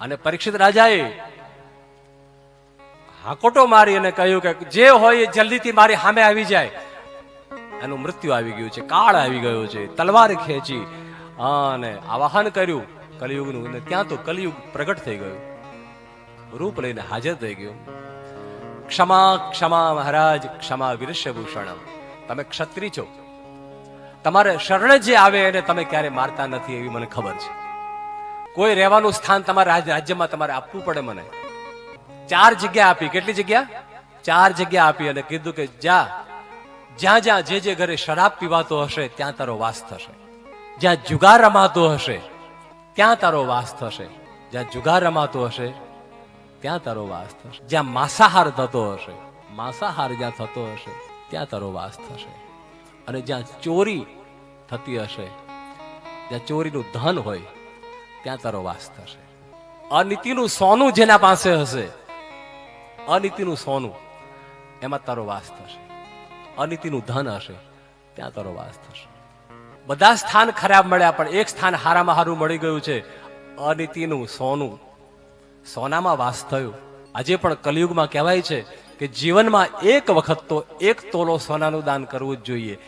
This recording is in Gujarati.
અને પરીક્ષિત રાજાએ હાકોટો મારી અને કહ્યું કે જે હોય એ જલ્દીથી મારી સામે આવી જાય. એનું મૃત્યુ આવી ગયું છે, કાળ આવી ગયો છે, તલવાર ખેંચી અને આવાહન કર્યું કલયુગનું. અને ત્યાં તો કલિયુગ પ્રગટ થઈ ગયું. રૂપ લઈને હાજર થઈ ગયું. ક્ષમા ક્ષમા મહારાજ, ક્ષમા વિરસ્યભૂષણમ તમે ક્ષત્રિય છો. તમારે શરણ જે આવે એને તમે ક્યારે મારતા નથી એવી મને ખબર છે. કોઈ રહેવાનું સ્થાન તમારા રાજ્યમાં તમારે આપવું પડે મને. ચાર જગ્યા આપી. કેટલી જગ્યા? ચાર જગ્યા આપી અને કીધું કે, જા. જ્યાં જ્યાં જે જે ઘરે શરાબ પીવાતો હશે, ત્યાં તારો વાસ થશે. જ્યાં જુગાર રમાતો હશે, ત્યાં તારો વાસ થશે. જ્યાં જુગાર રમાતો હશે, ત્યાં તારો વાસ થશે. જ્યાં માંસાહાર થતો હશે, માંસાહાર જ્યાં થતો હશે, ત્યાં તારો વાસ થશે. અને જ્યાં ચોરી થતી હશે, જ્યાં ચોરીનું ધન હોય ત્યાં તારો વાસ થશે. અનીતિનું સોનું જેના પાસે હશે, અનીતિનું સોનું, એમાં તારો વાસ થશે. અનીતિનું ધન હશે, ત્યાં તારો વાસ થશે. બધા સ્થાન ખરાબ મળ્યા, પણ એક સ્થાન હારામાં હારું મળી ગયું છે, અનીતિનું સોનું. સોનામાં વાસ થયો. આજે પણ કલિયુગમાં કહેવાય છે કે જીવનમાં એક વખત તો એક તોલો સોનાનું દાન કરવું જ જોઈએ.